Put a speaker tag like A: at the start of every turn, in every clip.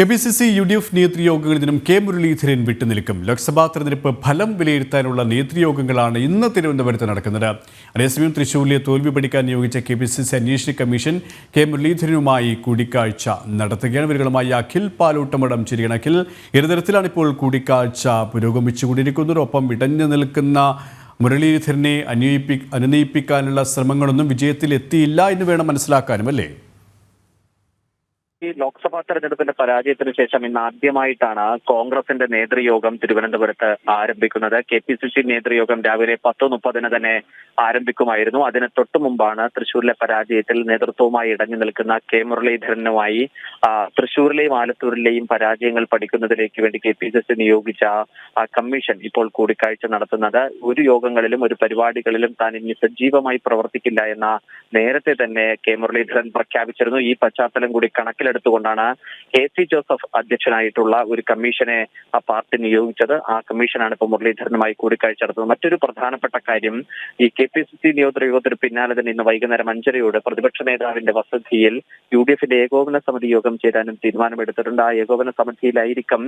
A: K P C C U D F നേതൃയോഗങ്ങളിൽ നിന്നും K Muraleedharan വിട്ടുനിൽക്കും. Lok Sabha തെരഞ്ഞെടുപ്പ് ഫലം വിലയിരുത്താനുള്ള നേതൃയോഗങ്ങളാണ് ഇന്ന് തിരുവനന്തപുരത്ത് നടക്കുന്നത്. അതേസമയം തൃശൂരിലെ തോൽവി പഠിക്കാൻ നിയോഗിച്ച കെ പി സി സി അന്വേഷണ കമ്മീഷൻ കെ മുരളീധരനുമായി കൂടിക്കാഴ്ച നടത്തുകയാണ്. ഇവരുകളുമായി അഖിൽ പാലൂട്ടമടം അഖിൽ ഇരുതരത്തിലാണ് ഇപ്പോൾ കൂടിക്കാഴ്ച പുരോഗമിച്ചുകൊണ്ടിരിക്കുന്നത്. ഒപ്പം ഇടഞ്ഞു നിൽക്കുന്ന മുരളീധരനെ അനുയിപ്പി അനുനയിപ്പിക്കാനുള്ള ശ്രമങ്ങളൊന്നും വിജയത്തിൽ എത്തിയില്ല എന്ന് വേണം മനസ്സിലാക്കാനും അല്ലേ?
B: ഈ ലോക്സഭാ തെരഞ്ഞെടുപ്പിന്റെ പരാജയത്തിന് ശേഷം ഇന്ന് ആദ്യമായിട്ടാണ് കോൺഗ്രസിന്റെ നേതൃയോഗം തിരുവനന്തപുരത്ത് ആരംഭിക്കുന്നത്. കെ പി സി സി നേതൃയോഗം രാവിലെ പത്ത് മുപ്പതിന് തന്നെ ആരംഭിക്കുമായിരുന്നു. അതിന് തൊട്ടു മുമ്പാണ് തൃശൂരിലെ പരാജയത്തിൽ നേതൃത്വവുമായി ഇടഞ്ഞു നിൽക്കുന്ന കെ മുരളീധരനുമായി തൃശൂരിലെയും ആലത്തൂരിലെയും പരാജയങ്ങൾ പഠിക്കുന്നതിലേക്ക് വേണ്ടി കെ പി സി സി നിയോഗിച്ച കമ്മീഷൻ ഇപ്പോൾ കൂടിക്കാഴ്ച നടത്തുന്നത്. ഒരു യോഗങ്ങളിലും ഒരു പരിപാടികളിലും താൻ ഇനി സജീവമായി പ്രവർത്തിക്കില്ല എന്ന നേരത്തെ തന്നെ കെ മുരളീധരൻ പ്രഖ്യാപിച്ചിരുന്നു. ഈ പശ്ചാത്തലം കൂടി കണക്കിലെടുത്തുകൊണ്ടാണ് കെ സി ജോസഫ് അധ്യക്ഷനായിട്ടുള്ള ഒരു കമ്മീഷനെ ആ പാർട്ടി നിയോഗിച്ചത്. ആ കമ്മീഷനാണ് ഇപ്പോൾ മുരളീധരനുമായി കൂടിക്കാഴ്ച നടത്തുന്നത്. മറ്റൊരു പ്രധാനപ്പെട്ട കാര്യം ഈ കെ പി സി സി നേതൃയോഗത്തിന് പിന്നാലെ തന്നെ ഇന്ന് വൈകുന്നേരം അഞ്ചരയോട് പ്രതിപക്ഷ നേതാവിന്റെ വസതിയിൽ യു ഡി എഫിന്റെ ഏകോപന സമിതി യോഗം ചേരാനും തീരുമാനമെടുത്തിട്ടുണ്ട്. ആ ഏകോപന സമിതിയിലായിരിക്കും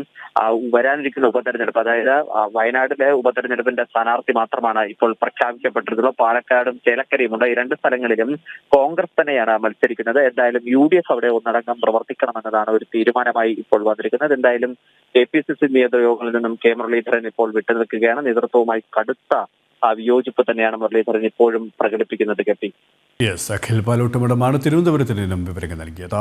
B: വരാനിരിക്കുന്ന ഉപതെരഞ്ഞെടുപ്പ് അതായത് വയനാട്ടിലെ ഉപതെരഞ്ഞെടുപ്പിന്റെ സ്ഥാനാർത്ഥി മാത്രമാണ് ഇപ്പോൾ പ്രഖ്യാപിക്കപ്പെട്ടിട്ടുള്ളത്. പാലക്കാടും ചേലക്കരയും ഉണ്ട് ഈ രണ്ട് സ്ഥലങ്ങളിലും കോൺഗ്രസ് തന്നെയാണ് മത്സരിക്കുന്നത്. എന്തായാലും യു ഡി എഫ് അവിടെ ഒന്നടങ്കം പ്രവർത്തിക്കണമെന്നതാണ് ഒരു തീരുമാനമായി ഇപ്പോൾ വന്നിരിക്കുന്നത്. എന്തായാലും കെ പി സി സി നേതൃയോഗങ്ങളിൽ നിന്നും കെ മുരളീധരൻ ഇപ്പോൾ വിട്ടുനിൽക്കുകയാണ്. നേതൃത്വവുമായി കടുത്ത വിയോജിപ്പ് തന്നെയാണ് മുരളീധരൻ ഇപ്പോഴും പ്രകടിപ്പിക്കുന്നത് കെ പി.
A: യെസ് അഖിൽ പാലോട്ടുമിടമാണ് തിരുവനന്തപുരത്ത് നിന്നും വിവരങ്ങൾ നൽകിയത്.